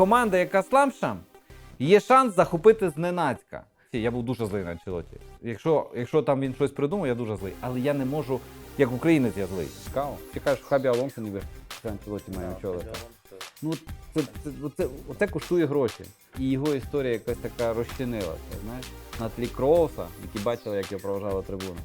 команда, яка слабша, є шанс захопити зненацька. Я був дуже злий на Анчелоті. Якщо, якщо там він щось придумав, я дуже злий. Але я не можу, як українець, я злий. Цікаво. Ти кажеш, Хабі Алонсо ніби Анчелоті має очолити. Ну, це, це, це, це коштує гроші. І його історія якась така розчинилася, знаєш, на тлі Кроуса, які бачили, як його проважала трибуна.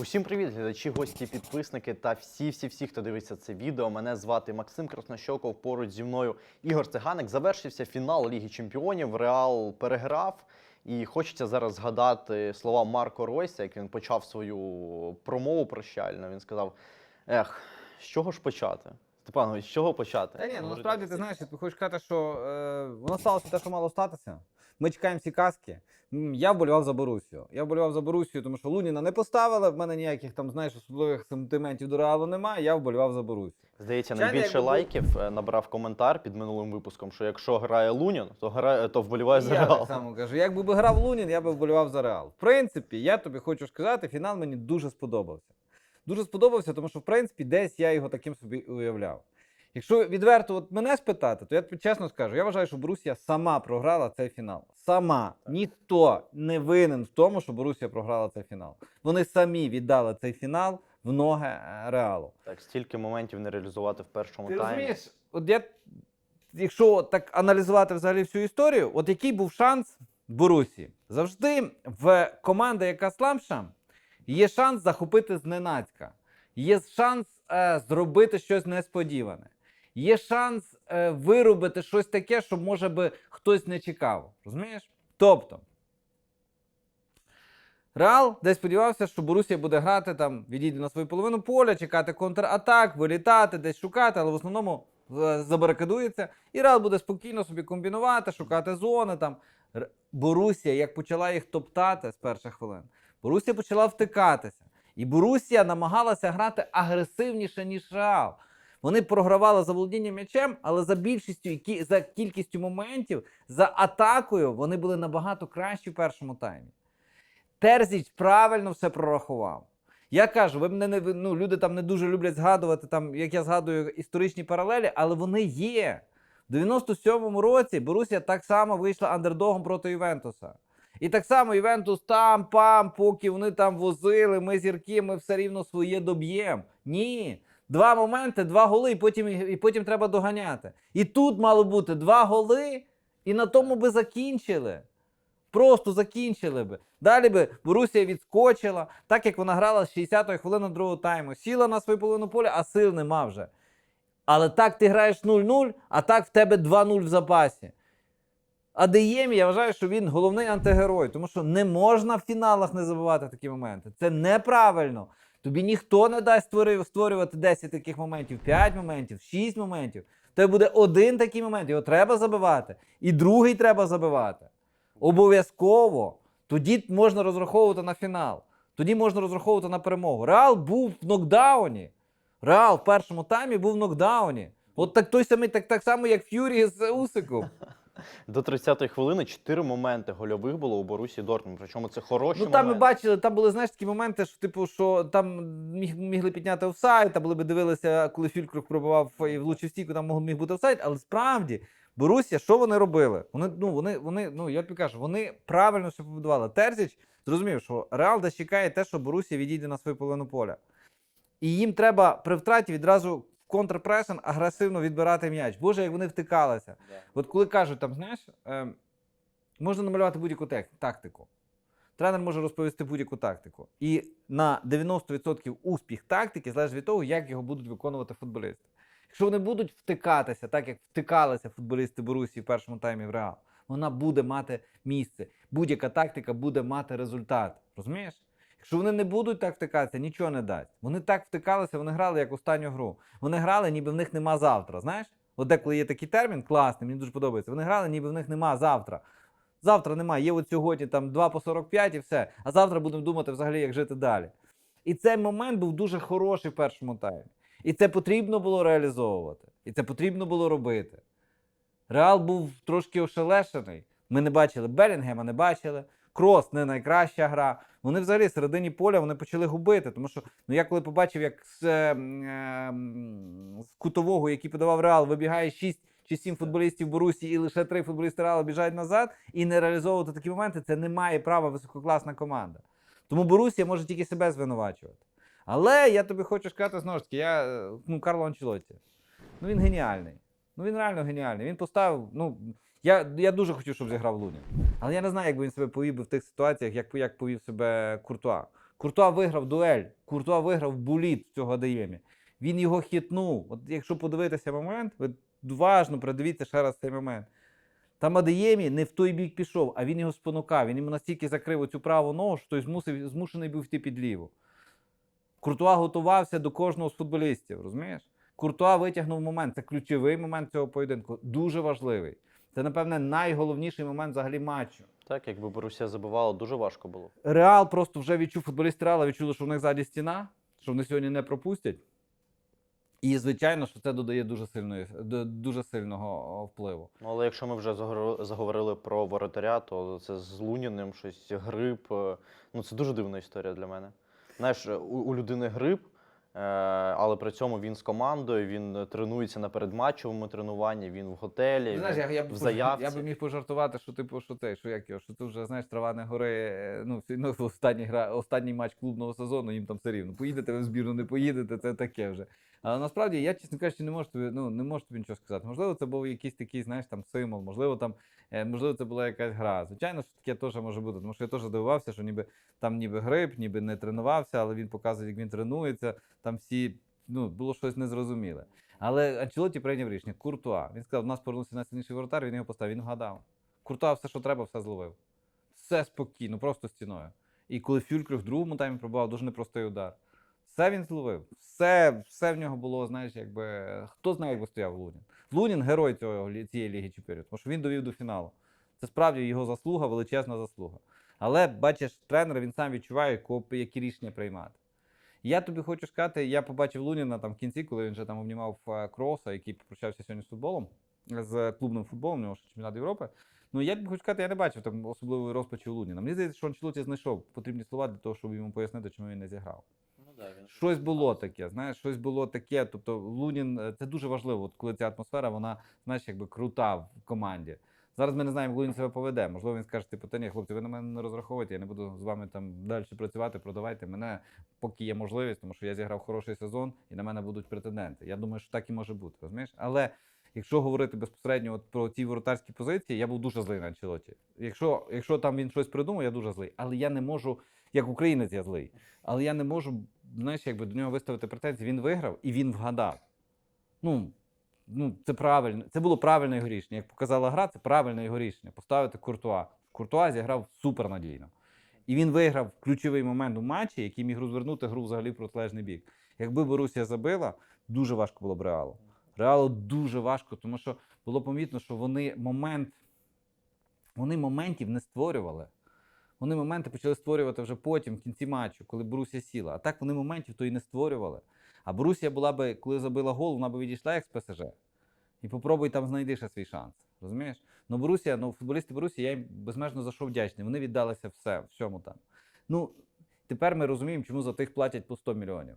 Усім привіт, глядачі, гості, підписники та всі-всі-всі, хто дивиться це відео. Мене звати Максим Краснощоков. Поруч зі мною Ігор Циганик. Завершився фінал Ліги Чемпіонів. Реал переграв. І хочеться зараз згадати слова Марко Ройса, як він почав свою промову прощальну. Він сказав: Ех, з чого ж почати? Степанович, з чого почати? Та ні, ну насправді ти знаєш, ти хочеш сказати, що е, воно сталося те, що мало статися. Ми чекаємо всі казки. Я вболівав за Борусію. Я вболівав за Борусію, тому що Луніна не поставили. В мене ніяких там, знаєш, особливих сентиментів до реалу немає. Я вболівав за Борусію. Здається, Звичайно, найбільше був- лайків е, набрав коментар під минулим випуском, що якщо грає Лунін, то грає, то вболіває за я Реал. так само кажу. Якби би грав Лунін, я би вболівав за Реал. В принципі, я тобі хочу сказати, фінал мені дуже сподобався. Дуже сподобався, тому що, в принципі, десь я його таким собі уявляв. Якщо відверто от мене спитати, то я чесно скажу, я вважаю, що Борусія сама програла цей фінал. Сама. Ніхто не винен в тому, що Борусія програла цей фінал. Вони самі віддали цей фінал в ноги е, Реалу. Так, стільки моментів не реалізувати в першому Ти таймі. розумієш, от я, якщо так аналізувати взагалі всю історію, от який був шанс Борусі? Завжди в команди, яка слабша, є шанс захопити зненацька. Є шанс е, зробити щось несподіване. Є шанс е, виробити щось таке, що може би хтось не чекав. Розумієш? Тобто. Реал десь сподівався, що Борусія буде грати там, відійде на свою половину поля, чекати контратак, вилітати, десь шукати, але в основному е, забарикадується. І Реал буде спокійно собі комбінувати, шукати зони. Там. Борусія, як почала їх топтати з перших хвилин, Борусія почала втикатися. І Борусія намагалася грати агресивніше, ніж Реал. Вони програвали за володінням м'ячем, але за більшістю і за кількістю моментів, за атакою вони були набагато кращі в першому таймі. Терзіч правильно все прорахував. Я кажу, ви мене не ну, люди там не дуже люблять згадувати, там, як я згадую історичні паралелі, але вони є. В 97-му році Борусія так само вийшла андердогом проти Ювентуса. І так само Ювентус там, пам, поки вони там возили, ми зірки, ми все рівно своє доб'ємо. Ні. Два моменти, два голи, і потім, і потім треба доганяти. І тут мало бути два голи, і на тому би закінчили. Просто закінчили би. Далі би Борусія відскочила, так як вона грала з 60-ї хвилини другого тайму. Сіла на свою половину поля, а сил нема вже. Але так ти граєш 0-0, а так в тебе 2-0 в запасі. А Деємі, я вважаю, що він головний антигерой, тому що не можна в фіналах не забувати такі моменти. Це неправильно. Тобі ніхто не дасть створювати 10 таких моментів, 5 моментів, 6 моментів. Тебе буде один такий момент, його треба забивати. І другий треба забивати. Обов'язково. Тоді можна розраховувати на фінал. Тоді можна розраховувати на перемогу. Реал був в нокдауні. Реал в першому таймі був в нокдауні. От так той самий, так, так само, як Ф'юрі з Усиком. До 30-ї хвилини чотири моменти гольових було у Борусі Дортмунд. Причому це хороші Ну там ми бачили, там були знаєш такі моменти, що типу, що там міг, мігли підняти офсайд, там були би дивилися, коли Фількрук пробивав і влучив стійку, там міг бути офсайд, але справді. Борусія, що вони робили? Вони, ну, вони, вони, ну, я тобі кажу, вони правильно все побудували. Терзіч зрозумів, що Реал чекає те, що Борусія відійде на свою половину поля. І їм треба при втраті відразу контрпресинг агресивно відбирати м'яч. Боже, як вони втикалися. От коли кажуть, там, знаєш, ем, можна намалювати будь-яку тактику. Тренер може розповісти будь-яку тактику. І на 90% успіх тактики залежить від того, як його будуть виконувати футболісти. Якщо вони будуть втикатися, так як втикалися футболісти Борусії в першому таймі в Реал, вона буде мати місце. Будь-яка тактика буде мати результат. Розумієш? Якщо вони не будуть так втикатися, нічого не дасть. Вони так втикалися, вони грали як останню гру. Вони грали, ніби в них нема завтра. Знаєш? От деколи є такий термін класний, мені дуже подобається. Вони грали, ніби в них нема завтра. Завтра немає. Є от сьогодні там 2 по 45 і все. А завтра будемо думати взагалі, як жити далі. І цей момент був дуже хороший в першому таймі. І це потрібно було реалізовувати. І це потрібно було робити. Реал був трошки ошелешений. Ми не бачили Белінгема, не бачили. Крос не найкраща гра. Вони взагалі в середині поля вони почали губити. Тому що ну я коли побачив, як з, е, м, з кутового, який подавав Реал, вибігає 6 чи 7 футболістів Борусі, і лише 3 футболісти Реала біжать назад і не реалізовувати такі моменти, це не має права висококласна команда. Тому Борусія може тільки себе звинувачувати. Але я тобі хочу сказати знову ж таки, я е, ну, Карло Анчелотті. Ну він геніальний. Ну він реально геніальний. Він поставив. Ну я, я дуже хотів, щоб зіграв Лунін. Але я не знаю, як би він себе повів би в тих ситуаціях, як, як повів себе Куртуа. Куртуа виграв дуель, Куртуа виграв буліт в цього Адаємі. Він його хитнув. От якщо подивитися момент, ви уважно придивіться ще раз цей момент. Там Адеємі не в той бік пішов, а він його спонукав. Він йому настільки закрив оцю праву ногу, що той змусив, змушений був йти під ліву. Куртуа готувався до кожного з футболістів, розумієш? Куртуа витягнув момент. Це ключовий момент цього поєдинку. Дуже важливий. Це, напевне, найголовніший момент взагалі матчу. Так, якби Борусія забивала, дуже важко було. Реал просто вже відчув футболісти Реала, відчули, що в них ззаді стіна, що вони сьогодні не пропустять. І, звичайно, що це додає дуже, сильної, дуже сильного впливу. Ну, але якщо ми вже заговорили про воротаря, то це з Луніним щось грип. е, Ну, це дуже дивна історія для мене. Знаєш, у, у людини грип, е, але при цьому він з командою, він е, тренується на передматчевому тренуванні, він в готелі, знаєш, він я, я, б в заявці. я би міг пожартувати, що типу, що це, що як його, що тут вже знаєш, трава не гори. е, Ну, ну останній гра, останній матч клубного сезону, їм там все рівно. Поїдете ви в збірну, не поїдете, це таке вже. Але насправді я, чесно кажучи, не можу тобі, ну не можу тобі нічого сказати. Можливо, це був якийсь такий, знаєш, там символ, можливо, там, е, можливо, це була якась гра. Звичайно, що таке теж може бути, тому що я теж дивувався, що ніби там ніби грип, ніби не тренувався, але він показує, як він тренується. Там всі ну, було щось незрозуміле. Але Анчелоті прийняв рішення. Куртуа. Він сказав, в нас повернувся найсильніший воротар, він його поставив. Він вгадав. Куртуа все, що треба, все зловив. Все спокійно, просто стіною. І коли Фюлькрюх в другому таймі пробував, дуже непростий удар. Все він зловив. Все, все в нього було, знаєш, якби. Хто знає, як би стояв Лунін. Лунін герой цього, цієї Ліги Чемпіонів, тому що він довів до фіналу. Це справді його заслуга, величезна заслуга. Але бачиш, тренер він сам відчуває, які рішення приймати. Я тобі хочу сказати, я побачив Луніна там в кінці, коли він вже там обнімав е, Кроса, який попрощався сьогодні з футболом, з клубним футболом, у нього чемпіонат Європи. Ну я тобі хочу сказати, я не бачив там особливої розпачі у Луніна. Мені здається, що Анчелоті знайшов потрібні слова для того, щоб йому пояснити, чому він не зіграв. Да, він Щось було таке, знаєш, щось було таке. Тобто Лунін, е, це дуже важливо, от коли ця атмосфера, вона, знаєш, якби крута в команді. Зараз ми не знаємо, як Лунін себе поведе. Можливо, він скаже, типу, та ні, хлопці, ви на мене не розраховуйте, я не буду з вами там далі працювати, продавайте мене, поки є можливість, тому що я зіграв хороший сезон і на мене будуть претенденти. Я думаю, що так і може бути, розумієш? Але якщо говорити безпосередньо от про ті воротарські позиції, я був дуже злий на Анчелоті. Якщо, якщо там він щось придумав, я дуже злий. Але я не можу, як українець, я злий. Але я не можу, знаєш, якби до нього виставити претензії. Він виграв і він вгадав. Ну, ну це правильно. Це було правильне його рішення. Як показала гра, це правильне його рішення. Поставити Куртуа. Куртуа зіграв супернадійно. І він виграв ключовий момент у матчі, який міг розвернути гру взагалі в протилежний бік. Якби Борусія забила, дуже важко було б Реалу. Реалу дуже важко, тому що було помітно, що вони момент, вони моментів не створювали. Вони моменти почали створювати вже потім, в кінці матчу, коли Борусія сіла. А так вони моментів то і не створювали. А Борусія була би, коли забила гол, вона би відійшла як з ПСЖ. І попробуй там знайди ще свій шанс. Розумієш? Ну, Борусія, ну, футболісти Борусії, я їм безмежно за що вдячний. Вони віддалися все, всьому там. Ну, тепер ми розуміємо, чому за тих платять по 100 мільйонів.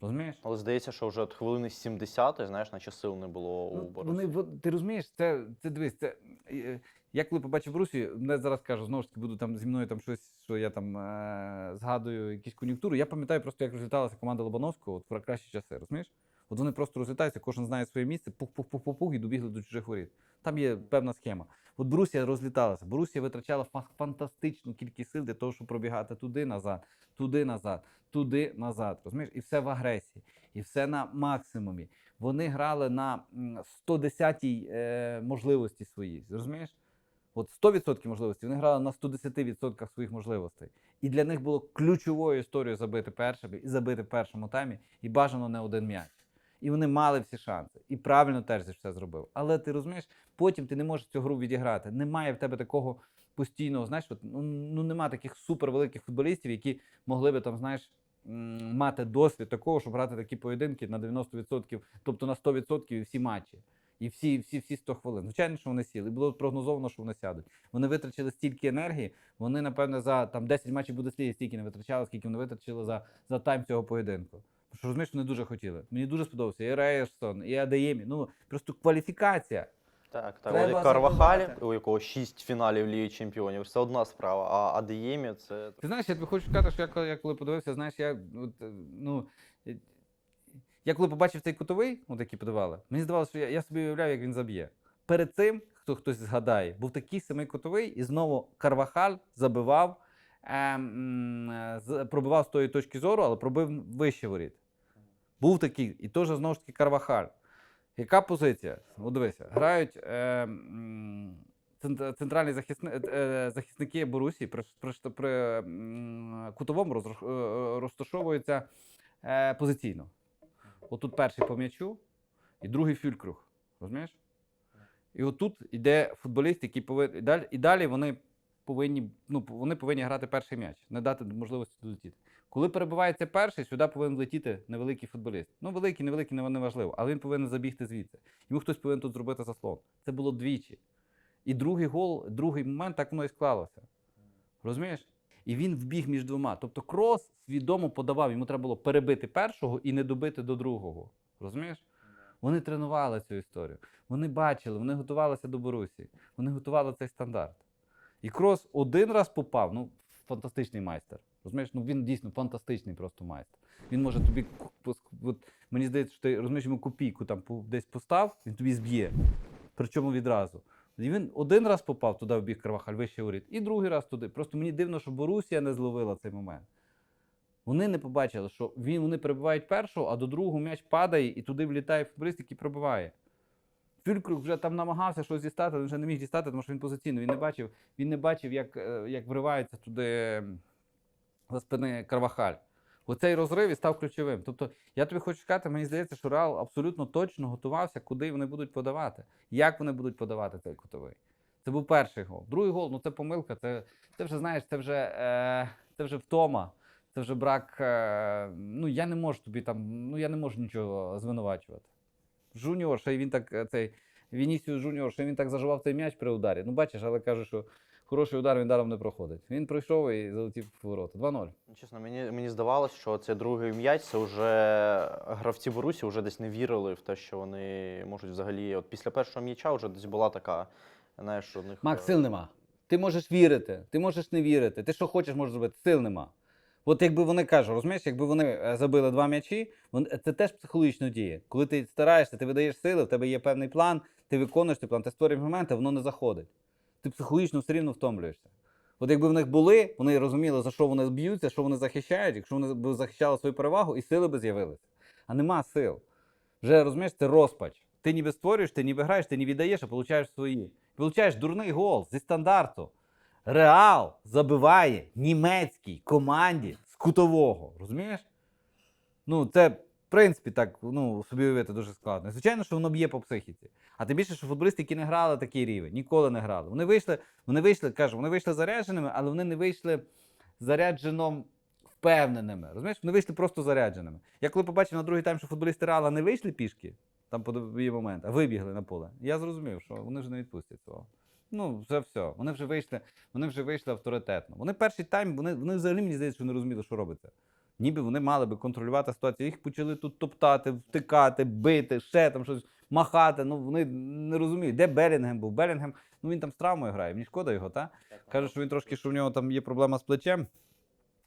Розумієш? Але здається, що вже от хвилини 70, знаєш, наче сил не було у Ну, Борусі. вони, ти розумієш, це, це дивись, це, е, я коли побачив Борусію, не зараз кажу, знову ж таки, буду там зі мною там щось, що я там е, згадую якісь кон'юнктури. Я пам'ятаю просто, як розліталася команда Лобановського от, в кращі часи, розумієш? От вони просто розлітаються, кожен знає своє місце, пух-пух-пух-пух і добігли до чужих воріт. Там є певна схема. От Борусія розліталася. Борусія витрачала фа- фантастичну кількість сил для того, щоб пробігати туди назад, туди назад, туди назад. Розумієш? І все в агресії, і все на максимумі. Вони грали на м, 110-й е, можливості своїй. Розумієш? От 100% можливості вони грали на 110% своїх можливостей. І для них було ключовою історією забити першими і забити першому таймі, і бажано не один м'яч. І вони мали всі шанси. І правильно теж все зробив. Але ти розумієш, потім ти не можеш цю гру відіграти. Немає в тебе такого постійного, знаєш, от, ну, ну нема таких супервеликих футболістів, які могли би там, знаєш, мати досвід такого, щоб грати такі поєдинки на 90%, тобто на 100% і всі матчі. І всі, всі, всі 100 хвилин. Звичайно, що вони сіли. І було прогнозовано, що вони сядуть. Вони витрачили стільки енергії. Вони, напевне, за там 10 матчів Бундесліги стільки не витрачали, скільки вони витратили за, за тайм цього поєдинку. Тому що розумієш, вони дуже хотіли. Мені дуже сподобався і Рейерсон, і Адеємі. Ну просто кваліфікація. Так, так. Треба Карвахалі, у якого 6 фіналів Ліги Чемпіонів, це одна справа, а Адеємі це. Ти знаєш, я тобі хочу сказати, що я коли, подивився, знаєш, я от, ну. Я коли побачив цей кутовий, от який подавали, мені здавалося, що я, я собі уявляю, як він заб'є. Перед цим, хто хтось згадає, був такий самий кутовий, і знову Карвахаль забивав, е, м, е, з- пробивав з тої точки зору, але пробив вище воріт. Був такий, і теж знову ж таки Карвахаль. Яка позиція? От дивися, грають е, центральні захисни, е, е, захисники Борусі при, при, при кутовому е, е, розташовуються е, позиційно. Отут перший по м'ячу і другий фюлькруг. Розумієш? І отут іде футболіст, який повинен. І далі, і далі вони повинні, ну, вони повинні грати перший м'яч, не дати можливості долетіти. Коли перебувається перший, сюди повинен летіти невеликий футболіст. Ну, великий, невеликий, не важливо, але він повинен забігти звідси. Йому хтось повинен тут зробити заслон. Це було двічі. І другий гол, другий момент так воно і склалося. Розумієш? І він вбіг між двома. Тобто крос свідомо подавав, йому треба було перебити першого і не добити до другого. Розумієш? Вони тренували цю історію. Вони бачили, вони готувалися до Борусі. Вони готували цей стандарт. І крос один раз попав, ну, фантастичний майстер. Розумієш, ну він дійсно фантастичний просто майстер. Він може тобі, от, мені здається, що ти розумієш, йому копійку там десь постав, він тобі зб'є. Причому відразу. І він один раз попав туди в бік Карвахаль, вище воріт, і другий раз туди. Просто мені дивно, що Борусія не зловила цей момент. Вони не побачили, що він, вони перебивають першого, а до другого м'яч падає і туди влітає футболіст, який пробиває. Фюлькруг вже там намагався щось дістати, він вже не міг дістати, тому що він позиційно. Він не бачив, він не бачив, як, е, як вривається туди за спини Карвахаль. Оцей розрив і став ключовим. Тобто, я тобі хочу сказати, мені здається, що Реал абсолютно точно готувався, куди вони будуть подавати, як вони будуть подавати цей кутовий. Це був перший гол. Другий гол, ну це помилка. Це, це вже знаєш, це вже, е, це вже втома. Це вже брак. Е, ну я не можу тобі там, ну я не можу нічого звинувачувати. Жуніор, ще й він так е, цей Вінісіус Жуніор, й він так заживав цей м'яч при ударі. Ну бачиш, але каже, що хороший удар він даром не проходить. Він пройшов і залетів в ворота. 2-0. Чесно, мені, мені здавалось, що це другий м'яч, це вже гравці Борусі вже десь не вірили в те, що вони можуть взагалі. От після першого м'яча вже десь була така, знаєш, що в них. Макс, е, сил нема. Ти можеш вірити, ти можеш не вірити. Ти що хочеш, можеш зробити. Сил нема. От якби вони кажуть, розумієш, якби вони е, забили два м'ячі, це теж психологічно діє. Коли ти стараєшся, ти видаєш сили, в тебе є певний план, ти виконуєш цей план, ти створюєш моменти, воно не заходить. Ти психологічно все рівно втомлюєшся. От якби в них були, вони розуміли, за що вони б'ються, що вони захищають, якщо вони б захищали свою перевагу, і сили би з'явилися. А нема сил. Вже розумієш, це розпач. Ти ніби створюєш, ти ніби граєш, ти не віддаєш, а получаєш свої. Получаєш дурний гол зі стандарту. Реал забиває німецькій команді з кутового. Розумієш? Ну, це, принципі, так, ну, собі уявити дуже складно. Звичайно, що воно б'є по психіці. А тим більше, що футболісти, які не грали такий рівень, ніколи не грали. Вони вийшли, вони вийшли, кажу, вони вийшли зарядженими, але вони не вийшли заряджено впевненими. Розумієш, вони вийшли просто зарядженими. Я коли побачив на другий тайм, що футболісти Реала не вийшли пішки, там по є момент, а вибігли на поле, я зрозумів, що вони вже не відпустять цього. Ну, вже все. Вони вже вийшли, вони вже вийшли авторитетно. Вони перший тайм, вони, вони взагалі мені здається, що не розуміли, що робиться. Ніби вони мали би контролювати ситуацію. Їх почали тут топтати, втикати, бити, ще там щось махати. Ну вони не розуміють, де Белінгем був. Белінгем, ну він там з травмою грає. Мені шкода його, та? Каже, що він трошки, що в нього там є проблема з плечем.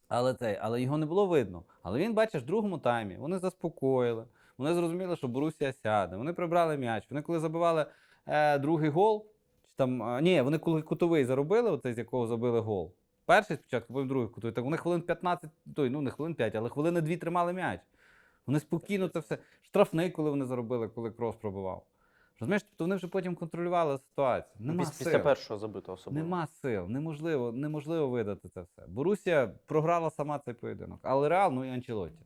Але цей, але його не було видно. Але він, бачиш, в другому таймі вони заспокоїли. Вони зрозуміли, що Борусія сяде. Вони прибрали м'яч. Вони коли забивали е, другий гол, чи там, е, ні, вони коли кутовий заробили, оцей, з якого забили гол. Перший спочатку, потім другий кутовий. Так вони хвилин 15, той, ну не хвилин 5, але хвилини 2 тримали м'яч. Вони спокійно це все. Штрафний, коли вони заробили, коли крос пробивав. Розумієш, тобто вони вже потім контролювали ситуацію. Нема піс- сил. після першого забитого особливо. Нема сил, неможливо, неможливо видати це все. Борусія програла сама цей поєдинок, але Реал, ну і Анчелотті.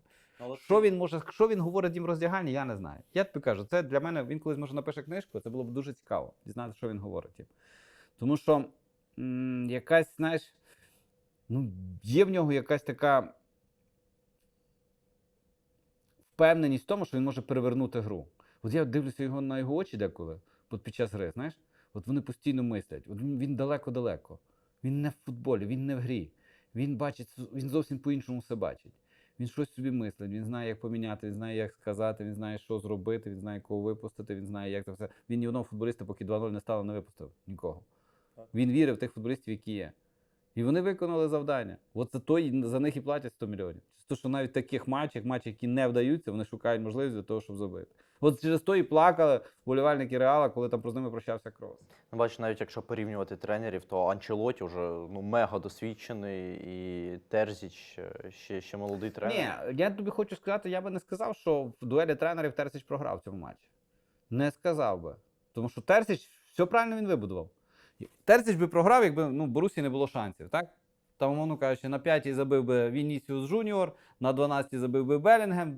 Що він може, що він говорить їм в роздягальні, я не знаю. Я тобі кажу, це для мене він колись може напише книжку, це було б дуже цікаво дізнатися, що він говорить. Тому що м, якась, знаєш, ну, є в нього якась така впевненість в тому, що він може перевернути гру. От я дивлюся його на його очі деколи, от під час гри, знаєш, от вони постійно мислять. От він далеко-далеко. Він не в футболі, він не в грі. Він бачить, він зовсім по-іншому все бачить. Він щось собі мислить, він знає, як поміняти, він знає, як сказати, він знає, що зробити, він знає, кого випустити, він знає, як це все. Він ні одного футболіста, поки 2-0 не стало, не випустив. Нікого. Він вірив в тих футболістів, які є. І вони виконали завдання. От за то і- за них і платять 100 мільйонів. Через що навіть таких матчах, матчах, які не вдаються, вони шукають можливість для того, щоб забити. От через то і плакали вболівальники Реала, коли там про з ними прощався крос. Ну, Бачиш, навіть якщо порівнювати тренерів, то Анчелоті вже ну, мега досвідчений, і Терзіч е, ще, ще молодий тренер. Ні, я тобі хочу сказати, я би не сказав, що в дуелі тренерів Терсіч програв в цьому матчі. Не сказав би. Тому що Терсіч все правильно він вибудував. Терціч би програв, якби ну, Борусі не було шансів, так? Там, умовно кажучи, на п'ятій забив би Вінісіус Жуніор, на 12-й забив би Белінгем,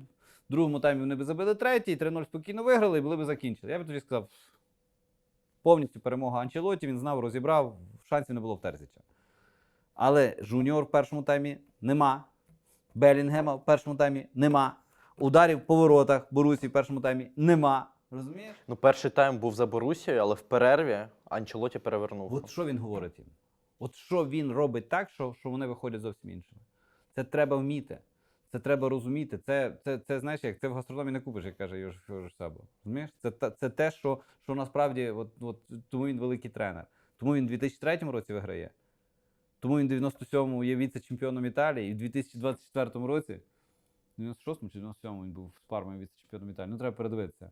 в другому таймі вони б забили третій, 3-0 спокійно виграли і були б закінчили. Я би тоді сказав, повністю перемога Анчелоті, він знав, розібрав, шансів не було в Терзіча. Але Жуніор в першому таймі нема. Белінгема в першому таймі нема. Ударів по воротах Борусі в першому таймі нема. Розумієш? Ну, перший тайм був за Борусією, але в перерві Анчелоті перевернув. От що він говорить їм? От що він робить так, що, що вони виходять зовсім іншими. Це треба вміти. Це треба розуміти. Це, це, це знаєш, як це в гастрономі не купиш, як каже Йош Сабо. Розумієш? Це, це те, що, що насправді, от, от, тому він великий тренер. Тому він у 2003 році виграє. Тому він в 97-му є віце-чемпіоном Італії, і в 2024 році, в 96-му чи 97-му він був з Пармою віце-чемпіоном Італії. Ну, треба передивитися.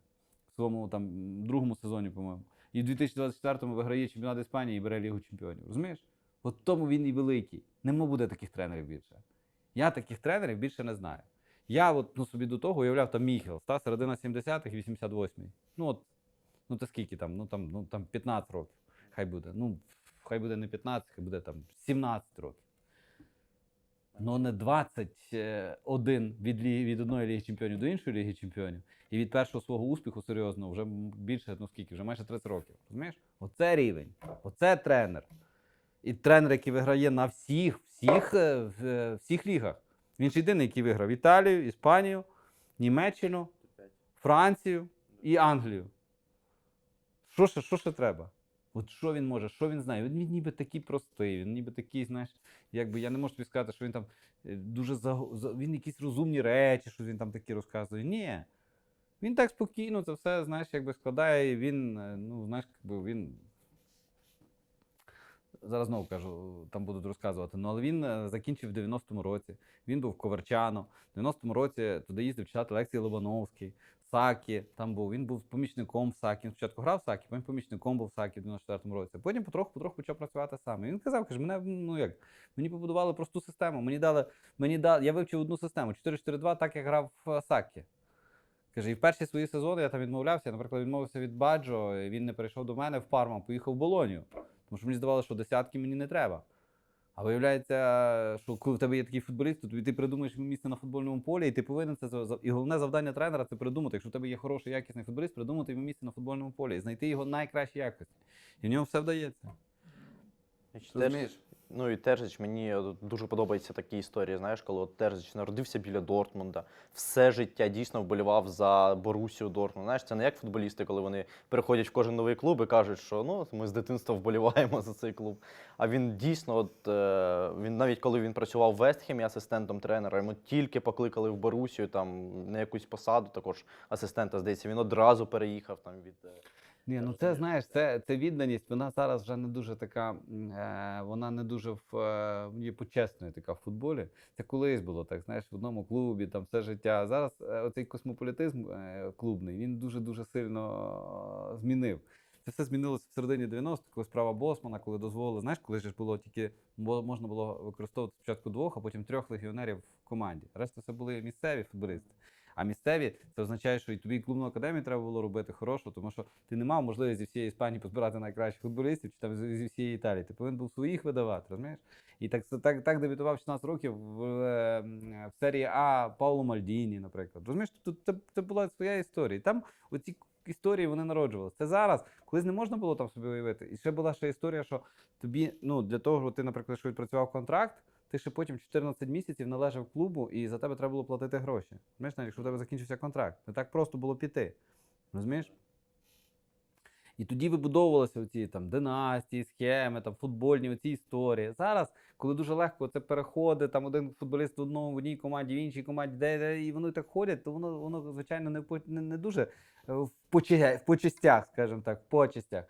В своєму там другому сезоні, по-моєму. І в 2024-му виграє чемпіонат Іспанії і бере Лігу Чемпіонів. Розумієш? От тому він і великий. Нема буде таких тренерів більше. Я таких тренерів більше не знаю. Я от, ну, собі до того уявляв там Міхел, та середина 70-х, 88-й. Ну от, ну це скільки там? Ну там, ну там 15 років. Хай буде. Ну, хай буде не 15, хай буде там 17 років. Ну не 21 від, лі- від одної ліги чемпіонів до іншої ліги чемпіонів. І від першого свого успіху серйозного вже більше, ну скільки, вже майже 30 років. Розумієш? Оце рівень, оце тренер. І тренер, який виграє на всіх, всіх, е, е, всіх лігах. Він ж єдиний, який виграв Італію, Іспанію, Німеччину, Францію і Англію. Що ще, що ще треба? От що він може, що він знає? Він, ніби такий простий, він ніби такий, знаєш, якби я не можу тобі сказати, що він там е, дуже за- він якісь розумні речі, що він там такі розказує. Ні. Він так спокійно це все, знаєш, якби складає, він, е, ну, знаєш, якби він. Зараз знову кажу, там будуть розказувати. Ну, але він е, закінчив в 90-му році. Він був Коверчано. В 90-му році туди їздив читати лекції Лобановський, Сакі. Там був. Він був помічником в Сакі. Він спочатку грав в Сакі, потім помічником був в Сакі в 94-му році. Потім потроху-потроху почав працювати сам. І він казав, каже, мене ну як, мені побудували просту систему. Мені дали, мені дали, я вивчив одну систему 4-4-2, так як грав в е, Сакі. Каже, і в перші свої сезони я там відмовлявся. Я, наприклад, відмовився від Баджо, він не перейшов до мене в Парма, поїхав в Болонію. Тому що мені здавалося, що десятки мені не треба. А виявляється, що коли в тебе є такий футболіст, то тобі ти придумаєш йому місце на футбольному полі, і ти повинен це І головне завдання тренера це придумати. Якщо в тебе є хороший якісний футболіст, придумати йому місце на футбольному полі і знайти його найкращі якості. І в нього все вдається. Розумієш? Ну і Терзіч мені дуже подобаються такі історії. Знаєш, коли от Терзіч народився біля Дортмунда, все життя дійсно вболівав за Борусію Дортмунд. Знаєш, це не як футболісти, коли вони переходять в кожен новий клуб і кажуть, що ну ми з дитинства вболіваємо за цей клуб. А він дійсно, от е, він навіть коли він працював в Вестхемі асистентом тренера, йому тільки покликали в Борусію там на якусь посаду, також асистента, здається, він одразу переїхав там від. Ні, ну це знаєш, це, це відданість. Вона зараз вже не дуже така, е, вона не дуже в е, почесною така в футболі. Це колись було так, знаєш, в одному клубі, там все життя. Зараз е, оцей космополітизм е, клубний, він дуже дуже сильно е, змінив. Це все змінилося в середині 90-х, коли справа Босмана, коли дозволили, знаєш, коли ж було тільки можна було використовувати спочатку двох, а потім трьох легіонерів в команді. Решта це були місцеві футболісти. А місцеві це означає, що і тобі клубну академію треба було робити хорошу, тому що ти не мав можливості зі всієї Іспанії позбирати найкращих футболістів, чи там зі всієї Італії. Ти повинен був своїх видавати, розумієш? І так, так, так дебютував 16 років в, е, в серії А Пауло Мальдіні, наприклад. Розумієш, тут це, це була своя історія. Там оці історії вони народжувалися. Це зараз, колись не можна було там собі уявити. І ще була ще історія, що тобі, ну, для того, що ти, наприклад, що відпрацював контракт, ти ще потім 14 місяців належав клубу, і за тебе треба було платити гроші. Знаєш, навіть якщо в тебе закінчився контракт. Не так просто було піти. Розумієш? І тоді вибудовувалися ці там династії, схеми, там футбольні оці історії. Зараз, коли дуже легко це переходить, там один футболіст в одному в одній команді, в іншій команді, де, де і вони так ходять, то воно, воно звичайно, не, не, не дуже е, в, поче- в почестях, скажімо так, в почестях.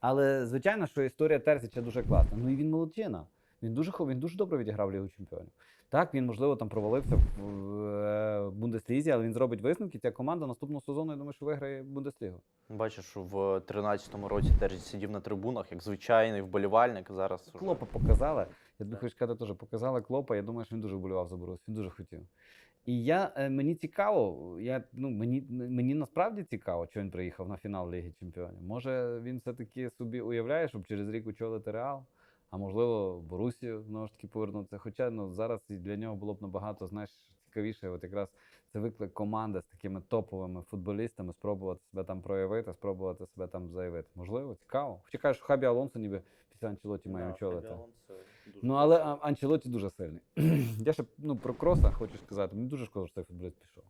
Але звичайно, що історія Терзича дуже класна. Ну і він молодчина. Він дуже він дуже добре відіграв Лігу Чемпіонів. Так, він можливо там провалився в, е, Бундеслізі, але він зробить висновки. Ця команда наступного сезону, я думаю, що виграє Бундеслігу. Бачиш, в 13-му році теж сидів на трибунах, як звичайний вболівальник. Зараз Клопа показали. Я тобі хочу сказати, теж показали Клопа. Я думаю, що він дуже вболівав за Борус, він дуже хотів. І я, е, мені цікаво, я, ну, мені, мені насправді цікаво, що він приїхав на фінал Ліги Чемпіонів. Може, він все-таки собі уявляє, щоб через рік очолити Реал, а можливо, в Борусію знову ж таки повернутися. Хоча ну, зараз для нього було б набагато знаєш, цікавіше, от якраз це виклик команди з такими топовими футболістами, спробувати себе там проявити, спробувати себе там заявити. Можливо, цікаво. Хоча що Хабі Алонсо ніби після Анчелоті має Да, очолити. Фабі Алонсо дуже Ну, але а- Анчелоті дуже сильний. Я ще ну, про кроса хочу сказати. Мені дуже шкода, що цей футболіст пішов.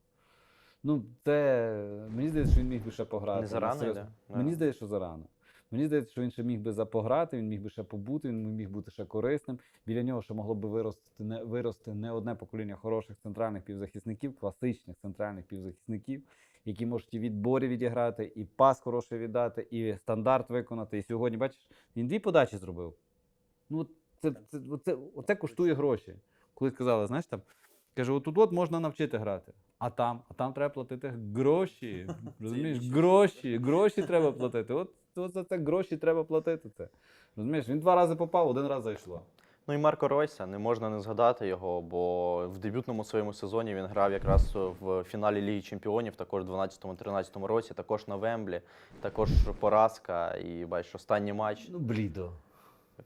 Ну, це мені здається, що він міг би ще пограти. Не зарано. Да. Мені здається, що зарано. Мені здається, що він ще міг би запограти, він міг би ще побути, він міг бути ще корисним. Біля нього ще могло би вирости не, вирости не одне покоління хороших центральних півзахисників, класичних центральних півзахисників, які можуть і відборі відіграти, і пас хороший віддати, і стандарт виконати. І сьогодні, бачиш, він дві подачі зробив. Ну, це, це, оце, оце коштує гроші. Коли сказали, знаєш там, каже, отут от можна навчити грати. А там, а там треба платити гроші. Розумієш? Гроші, гроші треба платити. От за це гроші треба платити. Це. Розумієш, він два рази попав, один раз зайшло. Ну і Марко Ройса, не можна не згадати його, бо в дебютному своєму сезоні він грав якраз в фіналі Ліги Чемпіонів, також в 12-13 році, також на Вемблі, також поразка. І бачиш, останній матч. Ну, блідо.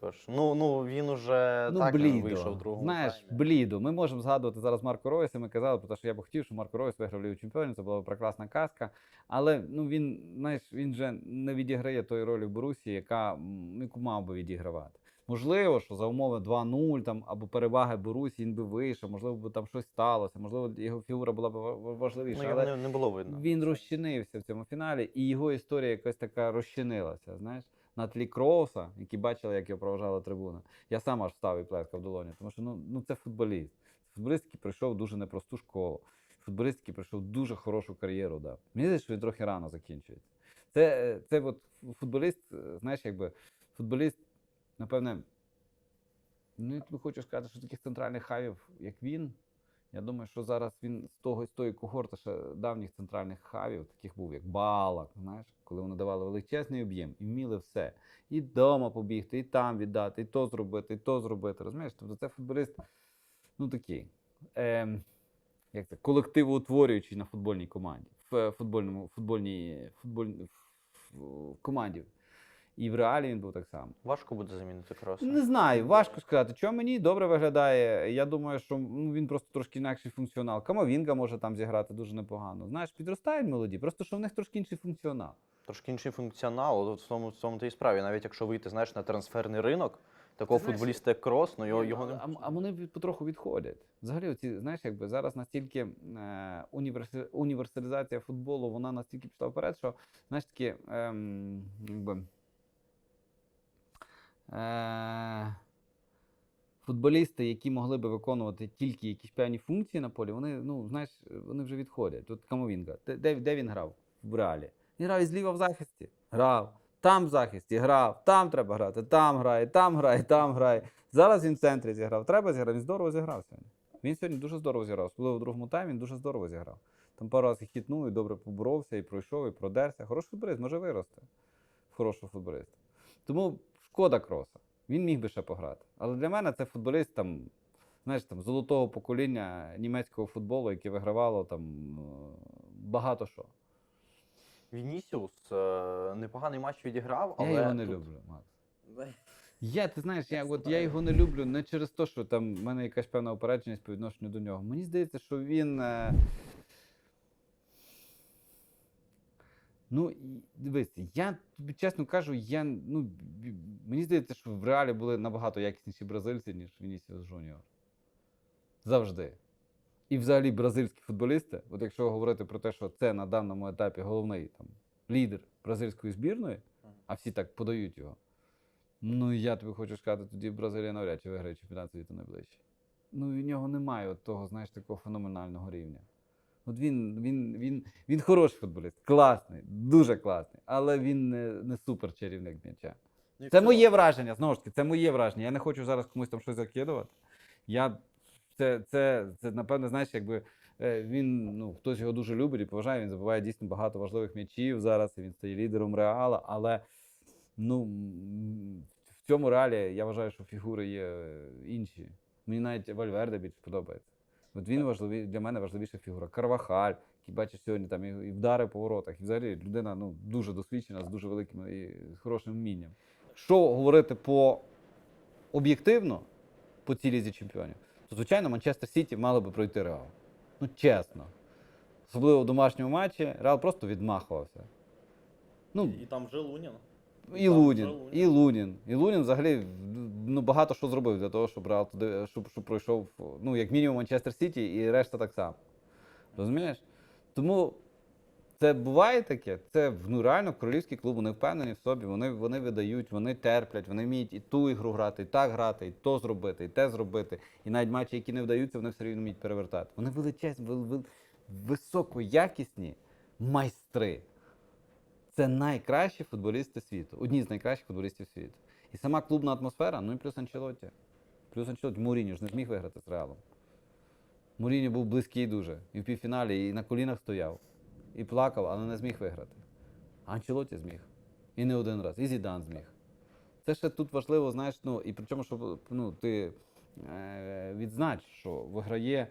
Також. Ну, ну він уже Ну, так блідо. вийшов в другому. Знаєш, таймі. блідо. Ми можемо згадувати зараз Марко Ройса. Ми казали, про те, що я б хотів, щоб Марко Ройс виграв Лігу Чемпіонів. Це була б прекрасна казка. Але ну він, знаєш, він вже не відіграє тої ролі в Борусі, яка яку мав би відігравати. Можливо, що за умови 2-0 там або переваги Борусі він би вийшов, можливо, би там щось сталося, можливо, його фігура була б ва- важливіша. Ну, але не, не було видно. він розчинився в цьому фіналі, і його історія якась така розчинилася. Знаєш, на тлі Кроуса, які бачили, як його проважала трибуна. Я сам аж встав і плескав долоні, тому що ну, ну це футболіст. Футболіст, який пройшов в дуже непросту школу. Футболіст, який пройшов дуже хорошу кар'єру. Дав. Мені здається, він трохи рано закінчується. Це, е, це от футболіст, е, знаєш, якби футболіст, напевне, ну я тобі хочу сказати, що таких центральних хавів, як він, я думаю, що зараз він з того з тої когорти ще давніх центральних хавів, таких був, як Балак, знаєш, коли вони давали величезний об'єм і вміли все. І вдома побігти, і там віддати, і то зробити, і то зробити. Розумієш? Тобто це футболіст, ну такий. Ем, як це, колективоутворюючий на футбольній команді, в е, футбольному, футбольній, футбольній в команді. І в реалі він був так само. Важко буде замінити кроса. Не знаю, важко сказати. Чого мені добре виглядає. Я думаю, що ну, він просто трошки інакший функціонал. Камовінга може там зіграти дуже непогано. Знаєш, підростають молоді, просто що в них трошки інший функціонал. Трошки інший функціонал, от в тому, в тому то і справі. Навіть якщо вийти, знаєш, на трансферний ринок, такого знаєш, футболіста, як крос, ну його, його а, не. а, а вони потроху відходять. Взагалі, оці, знаєш, якби зараз настільки е, універсалізація футболу, вона настільки пішла вперед, що знаєш такі, ем, якби, е, футболісти, які могли би виконувати тільки якісь певні функції на полі, вони, ну, знаєш, вони вже відходять. Тут Камовінга. Де, де, він грав в реалі? Він грав і зліва в захисті. Грав. Там в захисті грав, там треба грати, там грає, там грає, там грає. Зараз він в центрі зіграв. Треба зіграти, він здорово зіграв сьогодні. Він сьогодні дуже здорово зіграв. Особливо в другому таймі він дуже здорово зіграв. Там пару разів хітнув і добре поборовся, і пройшов, і продерся. Хороший футболіст, може вирости. В хорошого футболіста. Тому шкода кроса. Він міг би ще пограти. Але для мене це футболіст там, знаєш, там, золотого покоління німецького футболу, яке вигравало там е, багато що. Вінісіус е, непоганий матч відіграв, але Я його не тут- люблю, Макс. Я, ти знаєш, я, от, я його не люблю не через те, що там в мене якась певна опередженість по відношенню до нього. Мені здається, що він. Е... Ну, дивись, я тобі чесно кажу, я, ну, мені здається, що в реалі були набагато якісніші бразильці, ніж Вінісіус Жуніор. Завжди. І взагалі бразильські футболісти, от якщо говорити про те, що це на даному етапі головний там, лідер бразильської збірної, а всі так подають його. Ну, я тобі хочу сказати, тоді Бразилія навряд чи виграє чемпіонат світу найближче. Ну, в нього немає от того, знаєш, такого феноменального рівня. От він, він, він, він хороший футболіст, класний, дуже класний, але він не, не супер чарівник м'яча. Це моє враження, знову ж таки, це моє враження. Я не хочу зараз комусь там щось закидувати. Я, це, це, це, напевно, знаєш, якби е, він, ну, хтось його дуже любить і поважає, він забуває дійсно багато важливих м'ячів зараз, і він стає лідером реала, але ну, в цьому реалі я вважаю, що фігури є е, інші. Мені навіть Вальверде більше подобається. От він важливий, для мене важливіша фігура. Карвахаль, який бачиш сьогодні там і, вдари по воротах. І взагалі людина ну, дуже досвідчена, з дуже великим і хорошим вмінням. Що говорити по об'єктивно по цій лізі чемпіонів, то звичайно Манчестер Сіті мало би пройти Реал. Ну чесно. Особливо в домашньому матчі Реал просто відмахувався. Ну, І там вже Лунін. І Лунін, і Лунін. І Лунін взагалі ну, багато що зробив для того, щоб Реал туди, щоб, щоб пройшов, ну, як мінімум, Манчестер Сіті і решта так само. Розумієш? Тому це буває таке. Це ну, реально королівський клуб, вони впевнені в собі, вони, вони видають, вони терплять, вони вміють і ту ігру грати, і так грати, і то зробити, і те зробити. І навіть матчі, які не вдаються, вони все рівно вміють перевертати. Вони величезні, вел- вел- високоякісні майстри. Це найкращі футболісти світу, одні з найкращих футболістів світу. І сама клубна атмосфера, ну і плюс Анчелотті. Плюс Анчелотті. Муріньо ж не зміг виграти з Реалом. Муріньо був близький дуже. І в півфіналі, і на колінах стояв, і плакав, але не зміг виграти. А Анчелотті зміг. І не один раз. І Зідан зміг. Це ще тут важливо, знаєш, ну, і причому, щоб ну, ти е, відзнач, що виграє.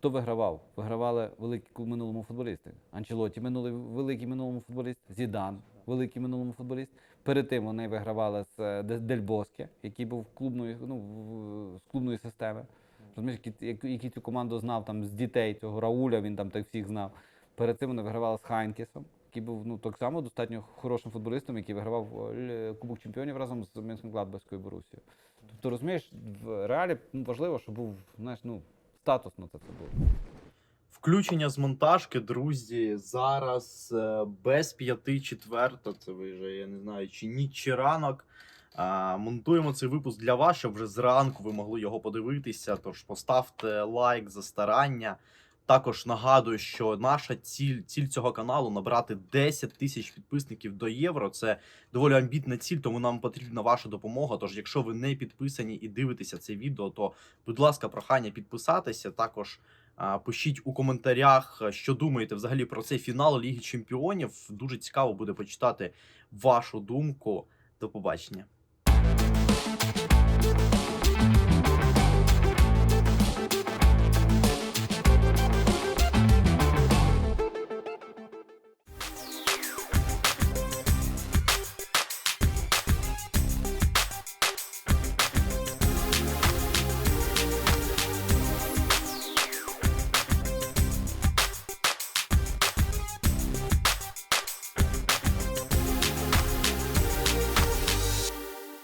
Хто вигравав? Вигравали великі минулому футболісти. Анчелоті минулий великий минулому футболіст, Зідан, великий минулому футболіст. Перед тим вони вигравали з е, Дель Боске, який був клубною, ну, з клубної системи. Розумієш, який, який- цю команду знав там з дітей цього Рауля, він там так всіх знав. Перед цим вони вигравали з Хайнкесом, який був ну, так само достатньо хорошим футболістом, який вигравав е, Кубок Чемпіонів разом з Мюнхен-Гладбаською Борусією. Тобто, розумієш, в реалі ну, важливо, щоб був знаєш, ну, статусно це все було. Включення з монтажки, друзі, зараз е, без п'яти четверта. Це ви вже я не знаю, чи ніч, чи ранок. Монтуємо цей випуск для вас, щоб вже зранку ви могли його подивитися. Тож поставте лайк за старання. Також нагадую, що наша ціль, ціль цього каналу набрати 10 тисяч підписників до євро. Це доволі амбітна ціль, тому нам потрібна ваша допомога. Тож, якщо ви не підписані і дивитеся це відео, то будь ласка, прохання підписатися. Також а, Пишіть у коментарях, що думаєте взагалі про цей фінал Ліги Чемпіонів. Дуже цікаво буде почитати вашу думку. До побачення.